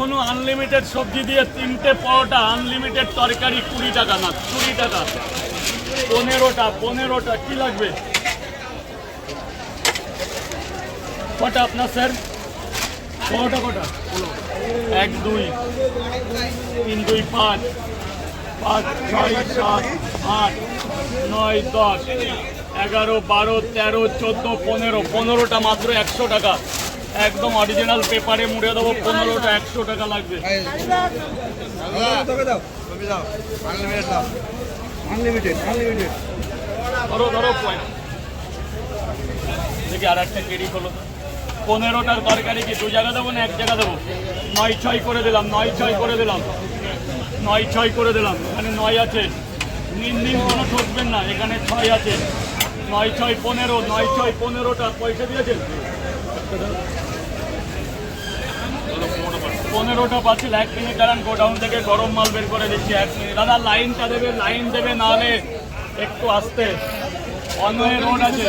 এখনও আনলিমিটেড সবজি দিয়ে তিনটে পরোটা আনলিমিটেড তরকারি কুড়ি টাকা না, কুড়ি টাকা। পনেরোটা পনেরোটা, কি লাগবে? কটা আপনার, স্যার? কটা কটা? এক, দুই, তিন, দুই, পাঁচ পাঁচ, ছয়, সাত, আট, নয়, দশ, এগারো, বারো, তেরো, চোদ্দ, পনেরো, পনেরোটা মাত্র একশো টাকা। একদম অরিজিনাল পেপারে মুড়ে দেবো, পনেরোটা, একশো টাকা লাগবে। ধরো আর একটা পনেরোটার তরকারি কি দু জায়গা দেবো না এক জায়গা দেবো? নয় ছয় করে দিলাম, নয় ছয় করে দিলাম। নয় ছয় করে দিলাম, এখানে নয় আছে। নিন নিন কোনো ঠকবেন না, এখানে ছয় আছে। নয় ছয় পনেরো, নয় ছয় পনেরোটা, পয়সা দিয়েছেন? পনেরোটা পাচ্ছি এক মিনিট দাঁড়ান, গোডাউন থেকে গরম মাল বের করে দিচ্ছি, এক মিনিট। দাদা, লাইনটা দেবে, লাইন দেবে নাহলে একটু আসতে। অন্য রোড আছে।